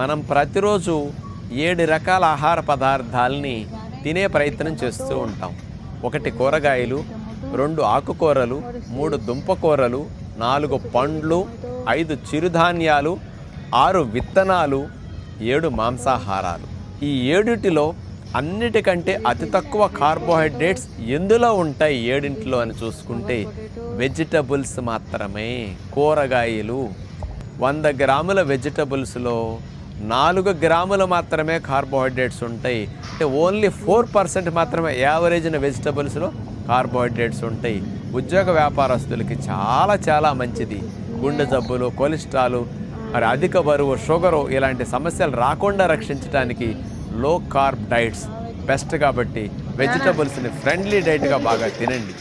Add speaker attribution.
Speaker 1: మనం ప్రతిరోజు ఏడు రకాల ఆహార పదార్థాలని తినే ప్రయత్నం చేస్తూ ఉంటాం. ఒకటి కూరగాయలు రెండు ఆకుకూరలు మూడు దుంపకూరలు నాలుగు పండ్లు ఐదు చిరుధాన్యాలు ఆరు విత్తనాలు ఏడు మాంసాహారాలు. ఈ ఏడింటిలో అన్నిటికంటే అతి తక్కువ కార్బోహైడ్రేట్స్ ఎందులో ఉంటాయి ఏడింటిలో అని చూసుకుంటే వెజిటబుల్స్ మాత్రమే. కూరగాయలు వంద గ్రాముల వెజిటబుల్స్లో నాలుగు గ్రాములు మాత్రమే కార్బోహైడ్రేట్స్ ఉంటాయి. అంటే ఓన్లీ ఫోర్ పర్సెంట్ మాత్రమే యావరేజ్న వెజిటబుల్స్లో కార్బోహైడ్రేట్స్ ఉంటాయి. ఉద్యోగ వ్యాపారస్తులకి చాలా చాలా మంచిది. గుండె జబ్బులు కొలెస్ట్రాల్ మరి అధిక బరువు షుగరు ఇలాంటి సమస్యలు రాకుండా రక్షించడానికి లో కార్బ్ డైట్స్ బెస్ట్ కాబట్టి వెజిటబుల్స్ని ఫ్రెండ్లీ డైట్గా బాగా తినండి.